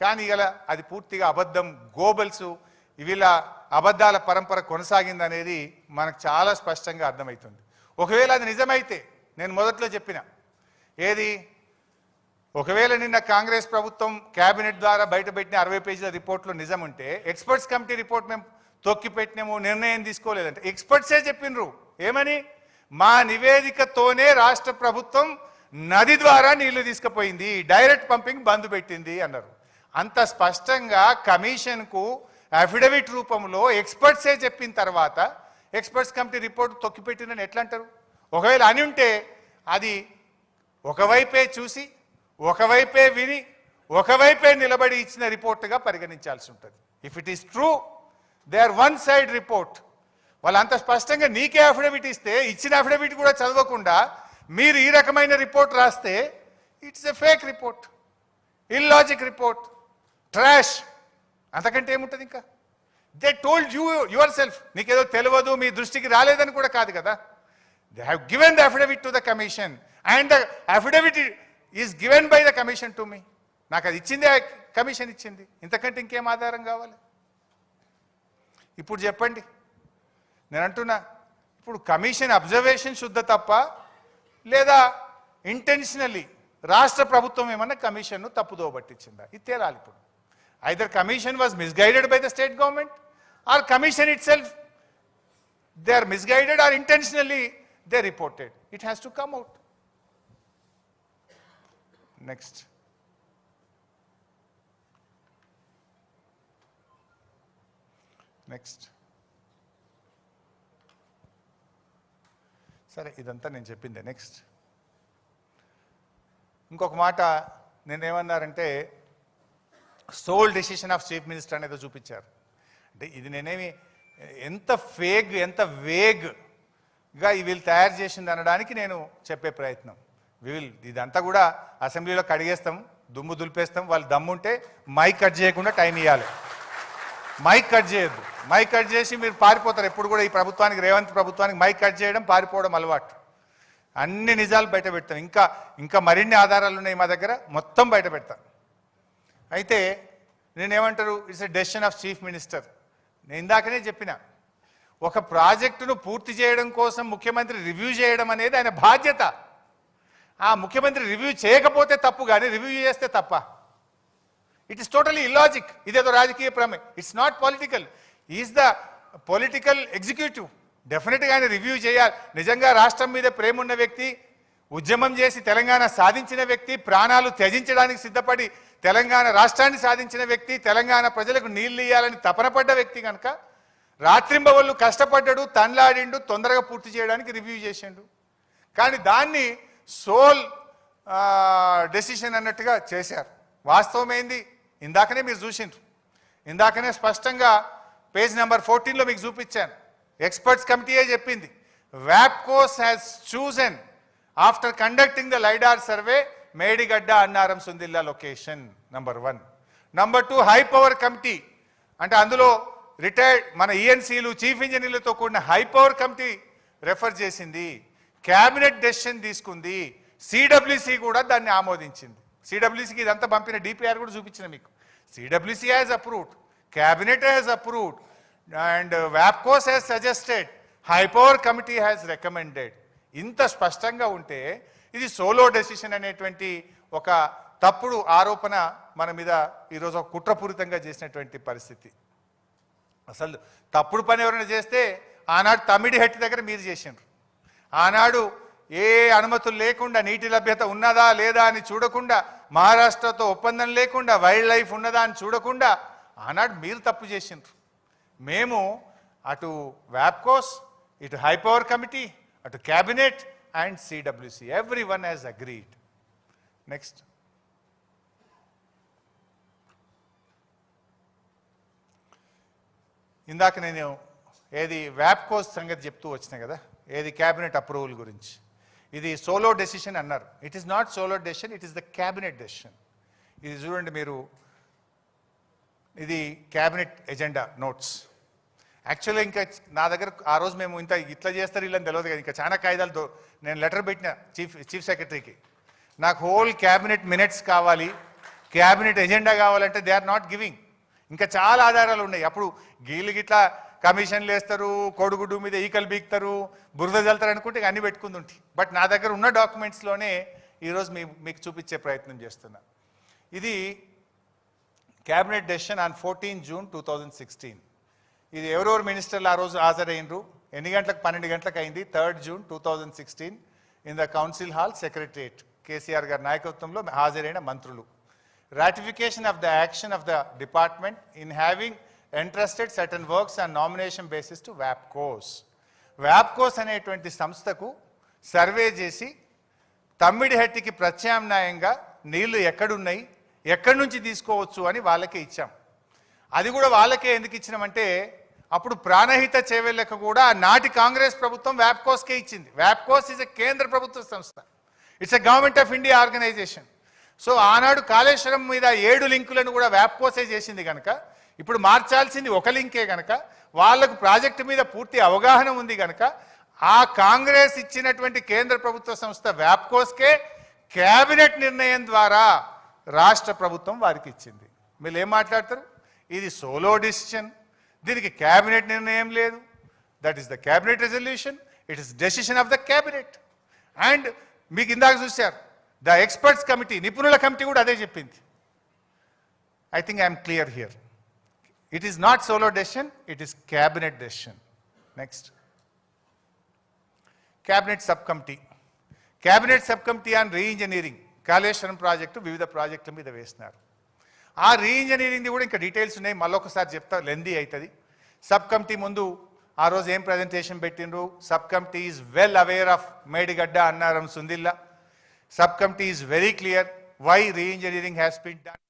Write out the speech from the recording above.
కానీ ఇలా అది పూర్తిగా అబద్ధం. గోబల్స్ వీళ్ళ అబద్ధాల పరంపర కొనసాగిందనేది మనకు చాలా స్పష్టంగా అర్థమవుతుంది ఒకవేళ అది నిజమైతే నేను మొదట్లో చెప్పిన ఏది? ఒకవేళ నిన్న కాంగ్రెస్ ప్రభుత్వం కేబినెట్ ద్వారా బయటపెట్టిన అరవై పేజీల రిపోర్ట్లో నిజం ఉంటే ఎక్స్పర్ట్స్ కమిటీ రిపోర్ట్ మేము తొక్కిపెట్టినాము నిర్ణయం తీసుకోలేదంటే ఎక్స్పర్ట్సే చెప్పినరు. ఏమని? మా నివేదికతోనే రాష్ట్ర ప్రభుత్వం నది ద్వారా నీళ్ళు తీసుకుపోయింది డైరెక్ట్ పంపింగ్ బంద్ పెట్టింది అన్నారు. అంత స్పష్టంగా కమిషన్కు అఫిడవిట్ రూపంలో ఎక్స్పర్ట్సే చెప్పిన తర్వాత ఎక్స్పర్ట్స్ కమిటీ రిపోర్ట్ తొక్కిపెట్టిందని ఎట్లా అంటారు ఒకవేళ అని ఉంటే అది ఒకవైపే చూసి ఒకవైపే విని ఒకవైపే నిలబడి ఇచ్చిన రిపోర్ట్గా పరిగణించాల్సి ఉంటుంది. If it is true they are one side report వాళ్ళు అంత స్పష్టంగా నీకే అఫిడవిట్ ఇస్తే ఇచ్చిన అఫిడవిట్ కూడా చదవకుండా మీరు ఈ రకమైన రిపోర్ట్ రాస్తే it's a fake report illogic report trash అంతకంటే ఏముంటుంది ఇంకా? They told you yourself నీకేదో తెలియదు మీ దృష్టికి రాలేదని కూడా కాదు కదా? They have given the affidavit to the commission and the affidavit is given by the commission to మీ నాకు అది ఇచ్చింది కమిషన్ ఇచ్చింది. ఇంతకంటే ఇంకేం ఆధారం కావాలి? ఇప్పుడు చెప్పండి. నేను అంటున్నా ఇప్పుడు కమిషన్ అబ్జర్వేషన్ శుద్ధ తప్ప లేదా ఇంటెన్షనల్లీ రాష్ట్ర ప్రభుత్వం ఏమన్నా కమిషన్ను తప్పుదోబట్టించిందా ఇది తేలాలి ఇప్పుడు. either commission was misguided by the state government or commission itself they are misguided or intentionally they reported it has to come out next next సరే ఇదంతా నేను చెప్పిందే నెక్స్ట్ ఇంకొక మాట నేనేమన్నారంటే sole decision of chief minister అనేది చూపించారు. అంటే ఇది నేనేమి ఎంత ఫేగ్ ఎంత వేగ్గా వీళ్ళు తయారు చేసింది అనడానికి నేను చెప్పే ప్రయత్నం. విల్ ఇదంతా కూడా అసెంబ్లీలో కడిగేస్తాం దుమ్ము దులిపేస్తాం వాళ్ళు దమ్ముంటే మైక్ కట్ చేయకుండా టైం ఇవ్వాలి మైక్ కట్ చేయొద్దు. మైక్ కట్ చేసి మీరు పారిపోతారు. ఎప్పుడు కూడా ఈ ప్రభుత్వానికి రేవంత్ ప్రభుత్వానికి మైక్ కట్ చేయడం పారిపోవడం అలవాటు. అన్ని నిజాలు బయట పెడతాం. ఇంకా ఇంకా మరిన్ని ఆధారాలు ఉన్నాయి మా దగ్గర మొత్తం బయట పెడతాం. అయితే నేనేమంటారు it's a decision of chief minister నేను ఇందాకనే చెప్పిన ఒక ప్రాజెక్టును పూర్తి చేయడం కోసం ముఖ్యమంత్రి రివ్యూ చేయడం అనేది ఆయన బాధ్యత. ఆ ముఖ్యమంత్రి రివ్యూ చేయకపోతే తప్పు కానీ రివ్యూ చేస్తే తప్ప. ఇట్ ఇస్ టోటలీ ఇల్లాజిక్ ఇదేదో రాజకీయ ప్రమే. It's not political is the political executive డెఫినెట్గా ఆయన రివ్యూ చేయాలి. నిజంగా రాష్ట్రం మీద ప్రేమ ఉన్న వ్యక్తి ఉద్యమం చేసి తెలంగాణ సాధించిన వ్యక్తి ప్రాణాలు త్యజించడానికి సిద్ధపడి తెలంగాణ రాష్ట్రాన్ని సాధించిన వ్యక్తి తెలంగాణ ప్రజలకు నీళ్ళు ఇవ్వాలని తపన పడ్డ వ్యక్తి కనుక రాత్రింబవళ్ళు కష్టపడ్డాడు తన్లాడిండు తొందరగా పూర్తి చేయడానికి రివ్యూ చేసిండు. కానీ దాన్ని సోల్ డెసిషన్ అన్నట్టుగా చేశారు. వాస్తవం ఏంది ఇందాకనే మీరు చూసిండ్రు. ఇందాకనే స్పష్టంగా పేజ్ నెంబర్ ఫోర్టీన్లో మీకు చూపించాను. ఎక్స్పర్ట్స్ కమిటీయే చెప్పింది. వ్యాప్కోస్ has chosen after conducting the lidar survey Medigadda Annaram Sundilla location number one number two high power committee అంటే అందులో రిటైర్డ్ మన ఈఎన్సీలు చీఫ్ ఇంజనీర్లతో కూడిన హై పవర్ కమిటీ రెఫర్ చేసింది. క్యాబినెట్ డెసిషన్ తీసుకుంది. సిడబ్ల్యూసి కూడా దాన్ని ఆమోదించింది. సిడబ్ల్యూసికి ఇదంతా పంపిన డిపిఆర్ కూడా చూపించిన మీకు. CWC has approved cabinet has approved and వ్యాప్కోస్ has suggested high power committee has recommended ఇంత స్పష్టంగా ఉంటే ఇది సోలో డెసిషన్ అనేటువంటి ఒక తప్పుడు ఆరోపణ మన మీద ఈరోజు ఒక కుట్రపూరితంగా చేసినటువంటి పరిస్థితి. అసలు తప్పుడు పని ఎవరైనా చేస్తే ఆనాడు తమిడి హెట్టి దగ్గర మీరు చేసిండ్రు. ఆనాడు ఏ అనుమతులు లేకుండా నీటి లభ్యత ఉన్నదా లేదా అని చూడకుండా మహారాష్ట్రతో ఒప్పందం లేకుండా వైల్డ్ లైఫ్ ఉన్నదా అని చూడకుండా ఆనాడు మీరు తప్పు చేసిండ్రు. మేము అటు వ్యాప్కోస్ ఇటు హై పవర్ కమిటీ అటు cabinet and CWC everyone has agreed next ఇందాక నేను ఏది వ్యాప్కోస్ సంగతి చెప్తూ వచ్చినా కదా ఏది క్యాబినెట్ అప్రూవల్ గురించి. ఇది సోలో డెసిషన్ అన్నారు. It is not solo decision it is the cabinet decision ఇది చూడండి మీరు ఇది క్యాబినెట్ ఎజెండా నోట్స్ యాక్చువల్గా ఇంకా నా దగ్గర ఆ రోజు మేము ఇంత ఇట్లా చేస్తారు ఇలా తెలియదు కదా. ఇంకా చాలా కాగితాలతో నేను లెటర్ పెట్టిన చీఫ్ చీఫ్ సెక్రటరీకి. నాకు హోల్ క్యాబినెట్ మినిట్స్ కావాలి. క్యాబినెట్ ఎజెండా కావాలంటే దే ఆర్ నాట్ గివింగ్. ఇంకా చాలా ఆధారాలు ఉన్నాయి. అప్పుడు గీళ్ళు గిట్లా కమిషన్లు వేస్తారు కోడిగుడ్డు మీద ఈకలు బీక్తారు బురద జల్తారు అనుకుంటే ఇక అన్ని పెట్టుకుంది ఉంటాయి బట్ నా దగ్గర ఉన్న డాక్యుమెంట్స్లోనే ఈరోజు మీ మీకు చూపించే ప్రయత్నం చేస్తున్నా. ఇది cabinet decision on fourteen June two thousand sixteen. ఇది ఎవరెవరు మినిస్టర్లు ఆ రోజు హాజరైనరు ఎన్ని గంటలకు? పన్నెండు గంటలకు అయింది. Third June two thousand sixteen in the council hall secretariat KCR గారి నాయకత్వంలో హాజరైన మంత్రులు. Ratification of the action of the department in having entrusted certain works and nomination basis to వ్యాప్కోస్ వ్యాప్కోస్ అనేటువంటి సంస్థకు సర్వే చేసి తమ్మిడిహట్టికి ప్రత్యామ్నాయంగా నీళ్ళు ఎక్కడున్నాయి ఎక్కడి నుంచి తీసుకోవచ్చు అని వాళ్ళకే ఇచ్చాం. అది కూడా వాళ్ళకే ఎందుకు ఇచ్చినామంటే అప్పుడు ప్రాణహిత చేవెళ్ళక కూడా నాటి కాంగ్రెస్ ప్రభుత్వం వ్యాప్కోస్కే ఇచ్చింది. వ్యాప్కోస్ ఇస్ ఎ కేంద్ర ప్రభుత్వ సంస్థ. It's a government of India organisation so ఆనాడు కాళేశ్వరం మీద ఏడు లింకులను కూడా వ్యాప్కోసే చేసింది కనుక ఇప్పుడు మార్చాల్సింది ఒక లింకే కనుక వాళ్ళకు ప్రాజెక్టు మీద పూర్తి అవగాహన ఉంది కనుక ఆ కాంగ్రెస్ ఇచ్చినటువంటి కేంద్ర ప్రభుత్వ సంస్థ వ్యాప్కోస్కే కేబినెట్ నిర్ణయం ద్వారా రాష్ట్ర ప్రభుత్వం వారికి ఇచ్చింది. మీరు ఏం మాట్లాడతారు? ఇది సోలో డిసిషన్. దీనికి క్యాబినెట్ నిర్ణయం లేదు. That is the cabinet resolution it is decision of the cabinet and మీకు ఇందాక చూశారు ద ఎక్స్పర్ట్స్ కమిటీ నిపుణుల కమిటీ కూడా అదే చెప్పింది. I think I'm clear here it is not solo decision it is cabinet decision next cabinet sub committee cabinet sub committee on reengineering Kaleshwaram project వివిధ ప్రాజెక్టుల మీద వేసినారు. ఆ రీఇంజనీరింగ్ది కూడా ఇంకా డీటెయిల్స్ ఉన్నాయి. మళ్ళొకసారి చెప్తా లెందీ అవుతుంది సబ్ కమిటీ ముందు ఆ రోజు ఏం ప్రజెంటేషన్ పెట్టిండ్రు? Sub committee is well aware of Medigadda Annaram Sundilla. Sub committee is very clear why reengineering has been done